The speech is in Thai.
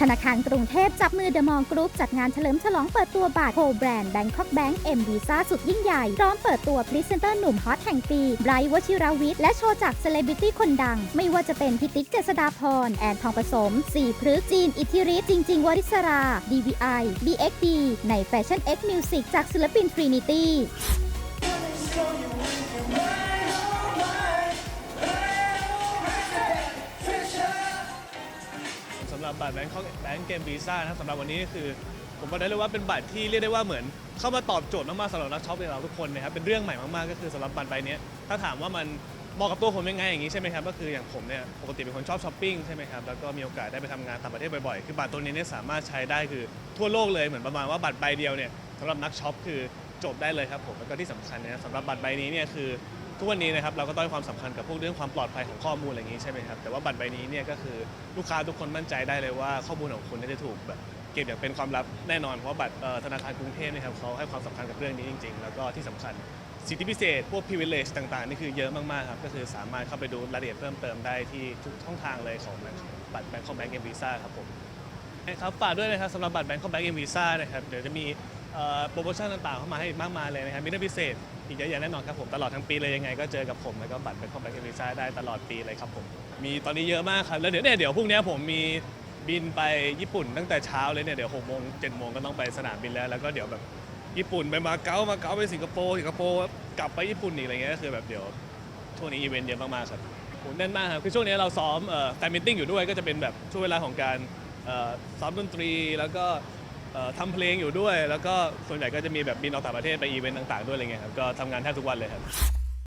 ธนาคารกรุงเทพจับมือเดอะมอลล์กรุ๊ปจัดงานเฉลิมฉลองเปิดตัวบัตรโคแบรนด์แบงคอกแบงก์เอ็มวีซ่าสุดยิ่งใหญ่ พร้อมเปิดตัวพรีเซนเตอร์หนุ่มฮอตแห่งปีไบรท์วชิราวิทย์และโชว์จากเซเลบริตี้คนดัง ไม่ว่าจะเป็นพิติกเจษดาพร แอนทองผสม สีพฤกจีน อิทธิฤทธิ์จริงจริงวริศรา DVI BXD ใน Fashion X Music จากศิลปิน Trinity สำหรับบัตรแบงค์แบงค์เกมวีซ่านะครับสำหรับวันนี้ก็คือ ผมบอกได้เลยว่าเป็นบัตรที่เรียกได้ว่าเหมือน เข้ามาตอบโจทย์มากๆสำหรับนักช็อปอย่างเราทุกคนนะครับเป็นเรื่องใหม่มากๆก็คือสำหรับบัตรใบเนี้ยถ้าถามว่ามันเหมาะกับตัวผมยังไงอย่างนี้ใช่ไหมครับก็คืออย่างผมเนี่ยปกติเป็นคนชอบช้อปปิ้งใช่ไหมครับแล้วก็มีโอกาสได้ไปทำงานต่างประเทศบ่อยๆคือบัตรตัวนี้เนี่ยสามารถใช้ได้คือทั่วโลกเลยเหมือนประมาณว่าบัตรใบเดียวเนี่ยสำหรับนักช็อปคือจบได้เลยครับผมแล้วก็ที่สำคัญนะครับสำหรับบัตรใบนี้เนี่ยคือ ทุกวันนี้นะครับเราก็ต้องให้ความสำคัญกับพวกเรื่องความปลอดภัยของข้อมูลอะไรอย่างนี้ใช่ไหมครับแต่ว่าบัตรใบนี้เนี่ยก็คือลูกค้าทุกคนมั่นใจได้เลยว่าข้อมูลของคุณเนี่ยจะถูกแบบเก็บอย่างเป็นความลับแน่นอน เพราะว่าบัตรเอ่อธนาคารกรุงเทพเนะครับเขาให้ความสำคัญกับเรื่องนี้จริง ๆ แล้วก็ที่สำคัญสิทธิพิเศษ พวก privilege ต่างๆนี่คือเยอะมากๆครับก็คือสามารถเข้าไปดูรายละเอียดเพิ่มเติมได้ที่ทุกช่องทางเลยของบัตรแบงก์ของแบงก์เอ็มวีซ่าครับผมนะครับฝากด้วยนะครับสำหรับบัตรแบงค์คอมแบงก์เอ็มวีซ่านะครับเดี๋ยวจะมี โปรโมชั่นต่างๆ เข้ามาให้มากมายเลยนะครับ มีเรื่องพิเศษอีกเยอะแยะแน่นอนครับผมตลอดทั้งปีเลยยังไงก็เจอกับผม แล้วก็บัตรแบงค์คอมแบงก์เอ็มวีซ่าได้ตลอดปีเลยครับผม มีตอนนี้เยอะมากครับ แล้วเดี๋ยวเนี่ยเดี๋ยวพรุ่งนี้ผมมีบินไปญี่ปุ่นตั้งแต่เช้าเลยเนี่ยเดี๋ยวหกโมงเจ็ดโมงก็ต้องไปสนามบินแล้ว แล้วก็เดี๋ยวแบบญี่ปุ่นไปมาเก๊ามาเก๊าไปสิงคโปร์สิงคโปร์กลับไปญี่ปุ่นอีกอะไรเงี้ยก็คือแบบเดี๋ยวช่วงนี้อีเวนต์เยอะมากๆครับโหแน่นมากครับคือช่วงนี้เราซ้อมแฟนมิทติ้งอยู่ด้วยก็จะเป็นแบบช่วงเวลาของการเอ่อซ้อมดนตรีแล้วก็ เอ่อทำเพลงอยู่ด้วย แล้วก็ส่วนใหญ่ก็จะมีแบบบินออกต่างประเทศไปอีเวนต์ต่างๆด้วยอะไรเงี้ยครับก็ทำงานแทบทุกวันเลยครับ